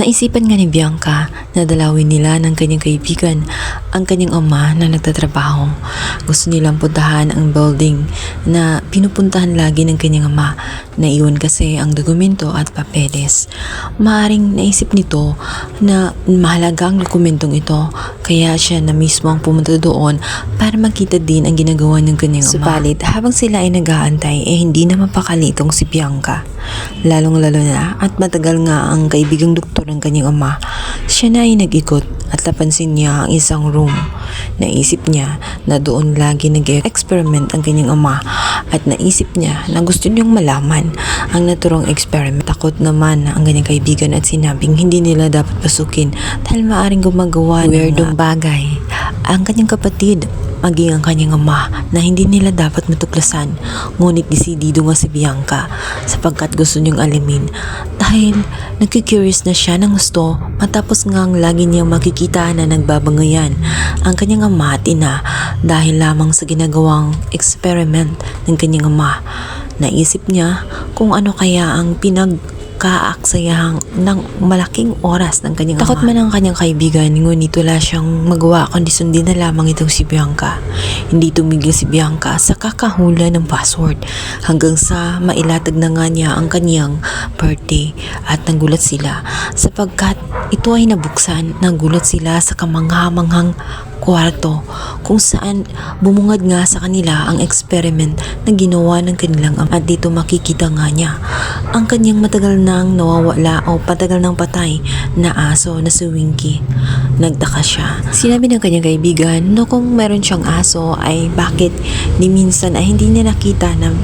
Naisipan nga ni Bianca na dalawin nila ng kanyang kaibigan ang kanyang ama na nagtatrabaho. Gusto nilang puntahan ang building na pinupuntahan lagi ng kanyang ama. Naiwan kasi ang dokumento at papeles. Maaring naisip nito na mahalaga ang dokumentong ito kaya siya na mismo ang pumunta doon para makita din ang ginagawa ng kanyang ama. Subalit habang sila ay nag-aantay eh hindi na mapakali itong si Bianca. Lalong lalo na at matagal nga ang kaibigang doktor ng kanyang ama. Siya na ay nag-ikot at napansin niya ang isang room. Naisip niya na doon lagi nag-experiment ang kanyang ama at naisip niya na gusto niyang malaman ang naturang experiment. Takot naman ang kanyang kaibigan at sinabing hindi nila dapat pasukin dahil maaring gumagawa ng weirdong bagay. Ang kanyang kapatid maging ang kanyang ama na hindi nila dapat matuklasan. Ngunit desidido nga si Bianca sapagkat gusto niyang alamin dahil nagkikurious na siya ng gusto matapos nga ang lagi niyang makikita na nagbabangayan ang kanyang ama at ina dahil lamang sa ginagawang experiment ng kanyang ama. Naisip niya kung ano kaya ang pinag kaaksayahang ng malaking oras ng kanyang Takot man ang kanyang kaibigan, ngunit wala siyang magawa kundi sundin na lamang itong si Bianca. Hindi tumigil si Bianca sa kakahula ng password hanggang sa mailatag na nga niya ang kanyang birthday at nagulat sila sapagkat ito ay nabuksan, nagulat sila sa kamangha-manghang kwarto kung saan bumungad nga sa kanila ang experiment na ginawa ng kanilang ama. At dito makikita nga niya ang kanyang matagal nang nawawala o patagal ng patay na aso na si Winky. Nagtaka siya. Sinabi ng kanyang kaibigan no kung meron siyang aso ay bakit ni minsan ay hindi niya nakita na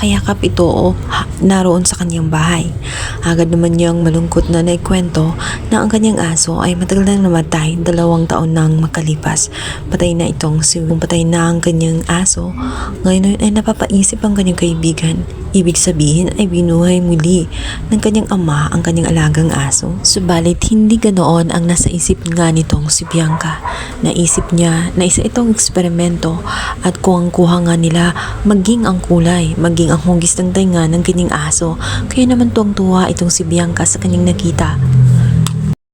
kayakap ito o ha- naroon sa kanyang bahay. Agad naman niyang malungkot na naikwento na ang kanyang aso ay matagal na namatay dalawang taon nang makalipas. Patay na itong si Kung patay na ang kanyang aso, ngayon ay napapaisip ang kanyang kaibigan. Ibig sabihin ay binuhay muli ng kanyang ama ang kanyang alagang aso. Subalit hindi ganoon ang nasa isip nga nitong si Bianca. Naisip niya na isa itong eksperimento at kuhang-kuha nga nila maging ang kulay, maging ang hugis ng tainga ng kanyang aso. Kaya naman tuwang-tuwa itong si Bianca sa kanyang nakita